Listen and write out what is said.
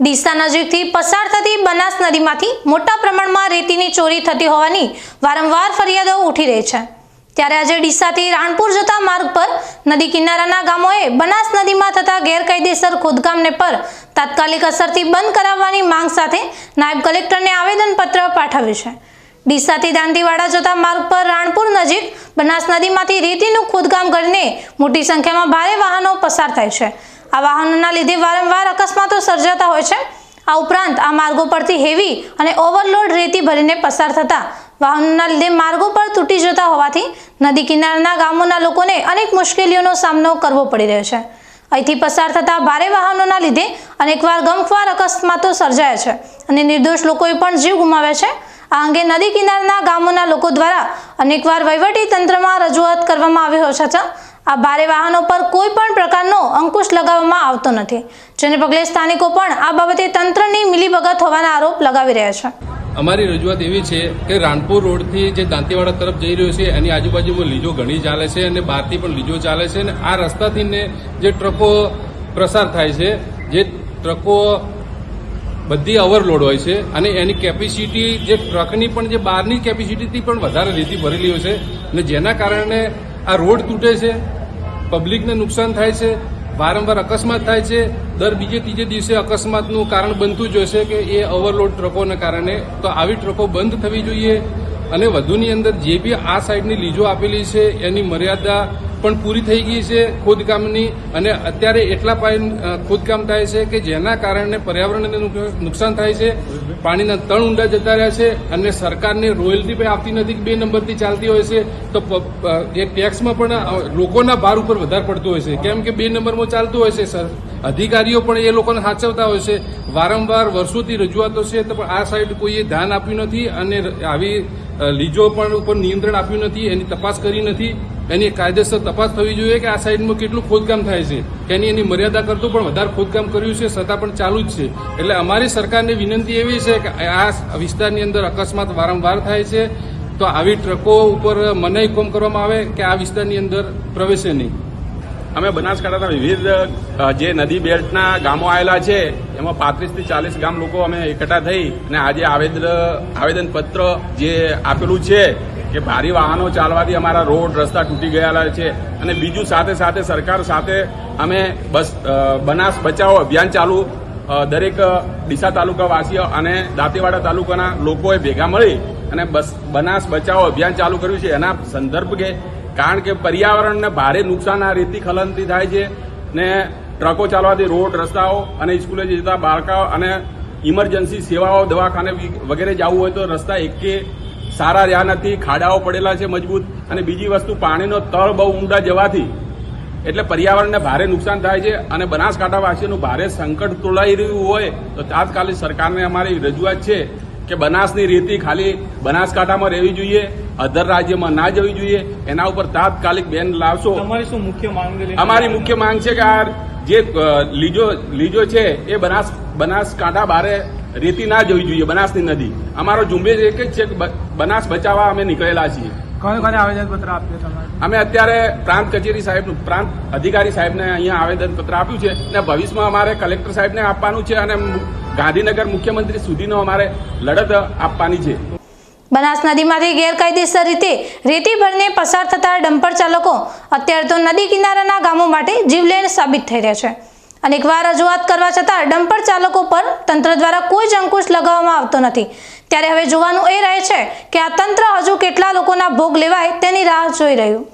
ડીસા નજીકથી પસાર થતી બનાસ નદીમાંથી મોટા પ્રમાણમાં રેતીની ચોરી થતી હોવાની વારંવાર ફરિયાદો ઉઠી રહી છે. ત્યારે આજે ડીસાથી રાણપુર જતા માર્ગ પર નદી કિનારાના ગામોએ બનાસ નદીમાં થતા ગેરકાયદેસર ખોદકામને પર તાત્કાલિક અસરથી બંધ કરાવવાની માંગ સાથે નાયબ કલેક્ટરને આવેદનપત્ર પાઠવ્યું છે. ડીસાથી દાંતીવાડા જતા માર્ગ પર રાણપુર નજીક બનાસ નદીમાંથી રેતીનું ખોદકામ કરીને મોટી સંખ્યામાં ભારે વાહનો પસાર થાય છે. આ વાહનોના લીધે વારંવાર અકસ્માતો સર્જાતા હોય છે. આ ઉપરાંત આ માર્ગો પરથી હેવી અને ઓવરલોડ રેતી ભરીને પસાર થતા વાહનોના લીધે માર્ગો પર તૂટી જતા હોવાથી નદી કિનારાના ગામોના લોકોને અનેક મુશ્કેલીઓનો સામનો કરવો પડી રહ્યો છે. અહીંથી પસાર થતા ભારે વાહનોના લીધે અનેકવાર ગમખ્વાર અકસ્માતો સર્જાયા છે અને નિર્દોષ લોકોએ પણ જીવ ગુમાવ્યા છે. આ અંગે નદી કિનારના ગામોના લોકો દ્વારા અનેકવાર વહીવટી તંત્રમાં રજૂઆત કરવામાં આવી હોય છતાં આ ભારે વાહનો પર કોઈ પણ પ્રકારનો અંકુશ લગાવવામાં આવતો નથી. જેને પગલે સ્થાનિકો પણ આ બાબતે તંત્રની મિલીભગત હોવાના આરોપ લગાવી રહ્યા છે. અમારી રજૂઆત એવી છે કે રાણપુર રોડથી જે દાંતીવાડા તરફ જઈ રહ્યો છે, એની આજુબાજુમાં લીજો ઘણી ચાલે છે અને બહારથી પણ લીજો ચાલે છે અને આ રસ્તાથીને જે ટ્રકો પ્રસાર થાય છે, જે ટ્રકો બધી ઓવરલોડ હોય છે અને એની કેપેસિટી જે ટ્રકની પણ જે બહારની કેપેસિટીથી પણ વધારે રેતી ભરેલી હોય છે અને જેના કારણે આ રોડ તૂટે છે પબ્લિકને નુકસાન થાય છે, વારંવાર અકસ્માત થાય છે, દર બીજે ત્રીજે દિવસે અકસ્માતનું કારણ બનતું જ હોય કે એ ઓવરલોડ ટ્રકોને કારણે. તો આવી ટ્રકો બંધ થવી જોઈએ અને વધુની અંદર જે બી આ સાઈડની લીજો આપેલી છે, એની મર્યાદા પણ પૂરી થઈ ગઈ છે ખોદકામની અને અત્યારે એટલા પાય ખોદકામ થાય છે કે જેના કારણે પર્યાવરણને નુકસાન થાય છે. પાણીના તળ ઊંડા જતા રહ્યા છે અને સરકારને રોયલ્ટી પણ આપતી નથી બે નંબરથી ચાલતી હોય છે. તો એ ટેક્સમાં પણ લોકોના ભાર ઉપર વધારે પડતો હોય છે. કેમ કે બે નંબરમાં ચાલતું હોય છે, સર. અધિકારીઓ પણ એ લોકોને સાચવતા હોય છે. વારંવાર વર્ષોથી રજૂઆતો છે, તો પણ આ સાઈડ કોઈએ ધ્યાન આપ્યું નથી અને આવી લીજો પણ ઉપર નિયંત્રણ આપ્યું નથી, એની તપાસ કરી નથી. એની કાયદેસર તપાસ થવી જોઈએ કે આ સાઈડમાં કેટલું ખોદકામ થાય છે. એની એની મર્યાદા કરતું પણ વધારે ખોદકામ કર્યું છે છતાં પણ ચાલુ જ છે. એટલે અમારી સરકારને વિનંતી એવી છે કે આ વિસ્તારની અંદર અકસ્માત વારંવાર થાય છે, તો આવી ટ્રકો ઉપર મનાઈ કોમ કરવામાં આવે કે આ વિસ્તારની અંદર પ્રવેશે નહીં. અમે બનાસકાંઠાના વિવિધ જે નદી બેલ્ટના ગામો આવેલા છે, એમાં પાંત્રીસથી ચાલીસ ગામ લોકો અમે એકઠા થઈ અને આજે આવેદન આવેદનપત્ર જે આપેલું છે કે ભારે વાહનો ચાલવાથી અમારા રોડ, રસ્તા તૂટી ગયેલા છે. અને બીજું સાથે સાથે સરકાર સાથે અમે બસ બનાસ બચાવો અભિયાન ચાલુ દરેક ડીસા તાલુકાવાસીઓ અને દાંતેવાડા તાલુકાના લોકોએ ભેગા મળી અને બસ, બનાસ બચાવો અભિયાન ચાલુ કર્યું છે. એના સંદર્ભ કે, કારણ કે પર્યાવરણને ભારે નુકસાન આ રેતી ખલનથી થાય છે ને ટ્રકો ચાલવાથી રોડ, રસ્તાઓ અને સ્કૂલે જતા બાળકાઓ અને ઇમરજન્સી સેવાઓ દવાખાને વગેરે જવું હોય તો રસ્તા એકે સારા રહ્યા નથી ખાડાઓ પડેલા છે મજબૂત અને બીજી વસ્તુ પાણીનો તળ બહુ ઊંડા જવાથી એટલે પર્યાવરણને ભારે નુકસાન થાય છે અને બનાસકાંઠા વાસીઓનું ભારે સંકટ તોલાઈ રહ્યું હોય તો તાત્કાલિક સરકારને અમારી રજૂઆત છે કે બનાસની રેતી ખાલી બનાસકાંઠામાં રહેવી જોઈએ અધર રાજ્યમાં ના જવી જોઈએ. એના ઉપર તાત્કાલિક બેન લાવશો. અમારી શું મુખ્ય માંગ અમારી મુખ્ય માંગ છે કે આ જે લીજો લીજો છે એ બનાસ બનાસકાંઠા બારે રેતી ના જવી જોઈએ બનાસની નદી. અમારો ઝુંબેશ એક જ છે કે બનાસ બચાવવા અમે નીકળેલા છીએ. કોને કોને આવેદનપત્ર આપ્યું તમારે? અમે અત્યારે પ્રાંત કચેરી સાહેબ પ્રાંત અધિકારી સાહેબને અહીંયા આવેદનપત્ર આપ્યું છે અને ભવિષ્યમાં અમારે કલેક્ટર સાહેબને આપવાનું છે અને ગાંધીનગર મુખ્યમંત્રી સુધીનો અમારે લડત આપવાની છે. બનાસ નદીમાંથી ગેરકાયદેસર રીતે રેતી ભરીને પસાર થતા ડમ્પર ચાલકો અત્યારે તો નદી કિનારાના ગામો માટે જીવલેણ સાબિત થઈ રહ્યા છે. અનેકવાર રજૂઆત કરવા છતાં ડમ્પર ચાલકો પર તંત્ર દ્વારા કોઈ જ અંકુશ લગાવવામાં આવતો નથી. ત્યારે હવે જોવાનું એ રહે છે કે આ તંત્ર હજુ કેટલા લોકોના ભોગ લેવાય તેની રાહ જોઈ રહ્યું.